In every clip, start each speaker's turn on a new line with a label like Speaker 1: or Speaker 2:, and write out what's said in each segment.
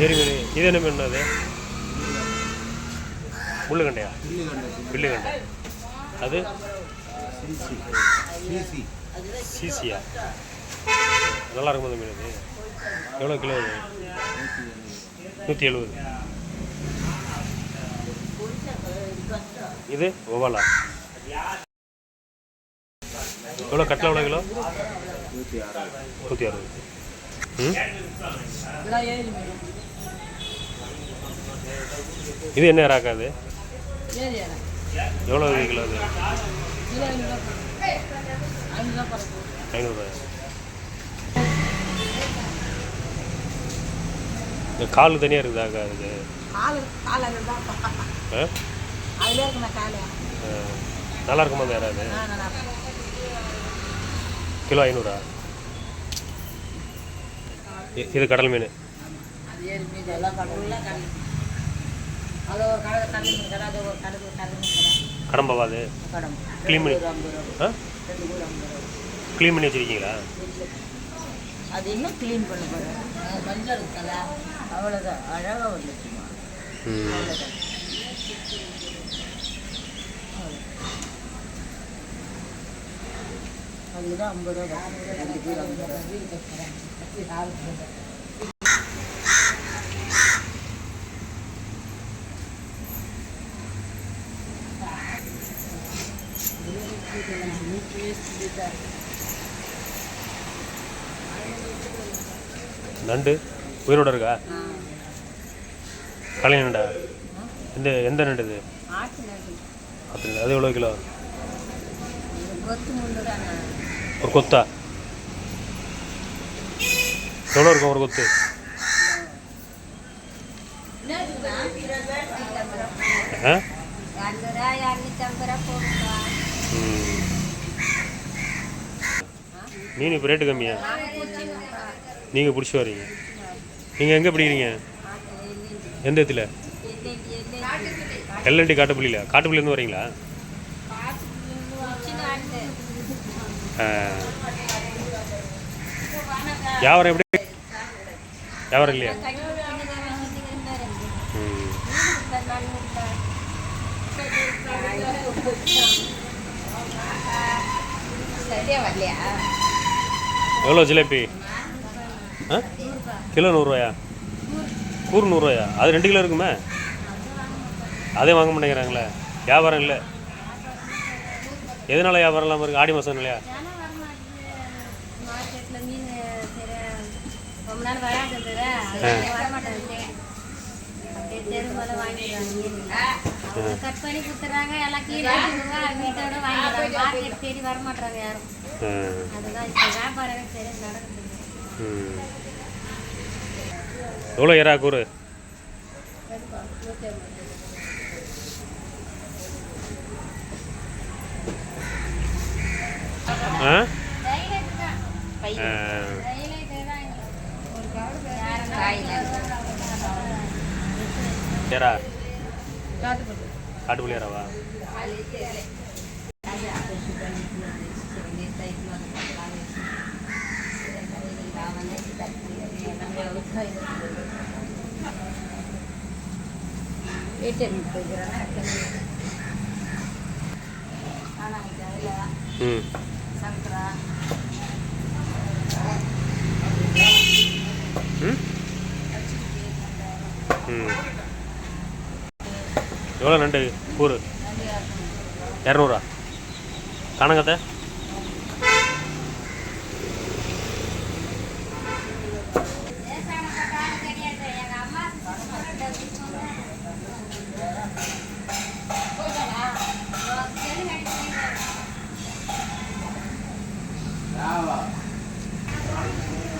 Speaker 1: இது என்ன மீன் அது முள்ளுகண்டையா வில்லுகண்டை. அது? சிசியா. நல்லா இருக்கும் அந்த மீன் அது. எவ்வளோ கிலோ அது? நூற்றி எழுபது இது ஒவாலா எவ்வளோ கட்டில் எவ்வளோ கிலோ? நூற்றி அறுபது. ம்? இது என்ன ராக்காது எவ்வளோ கிலோ அது ஐநூறுரூவா இந்த கால் தனியாக இருக்குதாக்கா அதுக்கு. நல்லா இருக்குமா அந்த யாராவது. கிலோ ஐநூறா? இது கடல் மீன்.
Speaker 2: அது ஒரு கடல் கடல் மீன் கடை அது ஒரு கடல் கடல் மீன் கடை
Speaker 1: கடம்பாவா அது
Speaker 2: கடம்
Speaker 1: Clean பண்ணி-
Speaker 2: ஒரு ஐம்பது ரூபா
Speaker 1: ஆ?
Speaker 2: ரெண்டு கூட ஐம்பது ரூபா
Speaker 1: க்ளீன் பண்ணி வச்சுருக்கீங்களா?
Speaker 2: அது இன்னும் க்ளீன் பண்ண போகிறேன் மஞ்சள் இருக்குல்ல அவ்வளோதான் அழகாக வந்துச்சுமா அவ்வளோதான் அதுதான் ஐம்பது ரூபா ரெண்டு கிலோ ஐம்பது ரூபா
Speaker 1: நண்டு. உயிரோட இருக்கா? களி நண்டா எந்த எந்த நண்டு இது?
Speaker 2: நண்டு.
Speaker 1: அது எவ்வளோ கிலோ? ஒரு கொத்தா? எவ்வளோ இருக்கும் ஒரு கொத்து? ஆ? மீன் இப்போ ரேட்டு கம்மியா? நீங்கள் பிடிச்சி வரீங்க நீங்கள் எங்கே பிடிக்கிறீங்க? எந்த இடத்துல? எல்என்டி காட்டுப்பள்ளியில். காட்டுப்பள்ளியிலேருந்து வரீங்களா வியாபாரம் எப்படி? வியாபாரம் இல்லையா? ம்.
Speaker 2: வரலையா
Speaker 1: எவ்வளோ ஜிலேபி? ஆ? கிலோ நூறுரூவாயா? கூறு நூறுரூவாயா? அது ரெண்டு கிலோ இருக்குமே? அதே வாங்க மாட்டேங்கிறாங்களே. வியாபாரம் இல்லை. எதனால வியாபாரம் இல்லாமல் இருக்குது ஆடி மாதம் இல்லையா?
Speaker 3: கட் பண்ணி கொடுத்துறாங்க எல்லாம் கீழே வீட்டோட வாங்கிடுறாங்க. மார்க்கெட் தேடி வரமாட்டாங்க யாரும்.
Speaker 1: எவ்வளோ எறா கூறு? ஆ? எறா காட்டுப்பள்ளி
Speaker 2: ஏடிஎம் போய்க்கிறேன்னா
Speaker 1: ம்.
Speaker 2: சங்கரா.
Speaker 1: எவ்வளோ நண்டு? கூறு. இரநூறா. காணங்கத்த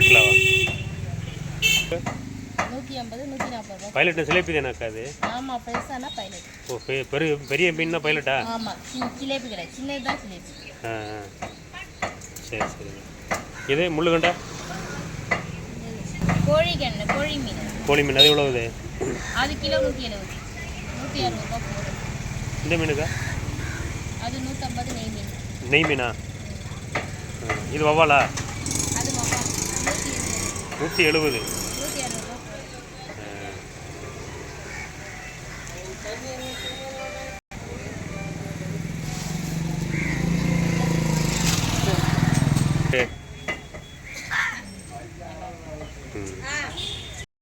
Speaker 1: கட்லாவா
Speaker 3: நூற்றி ஐம்பது நூற்றி நாற்பது ரூபா
Speaker 1: பைலட் சிலேபி தானக்கா அது?
Speaker 3: ஆமாம் பெருசானா பைலட்
Speaker 1: ஓ பெரிய பெரிய மீன் தான் பைலட்டா?
Speaker 3: ஆமாம் சின்ன ஜிலேபி கிடையாது சின்னது தான்
Speaker 1: ஆ ஆ. சரி சரி. இது முள்ளுகண்டா?
Speaker 3: கோழிக்கண்ணு கோழி மீன்.
Speaker 1: கோழி மீன் அது எவ்வளவு
Speaker 3: அது கிலோ நூற்றி எழுபது நூற்றி போடும்
Speaker 1: இந்த மீனுக்கா?
Speaker 3: அது நூற்றம்பது நெய் மீன்.
Speaker 1: நெய் மீனா. இது வவ்வாலா?
Speaker 3: நூற்றி எழுபது.
Speaker 1: நூற்றி எழுபது.
Speaker 3: நூற்றி அறுபதுரூபா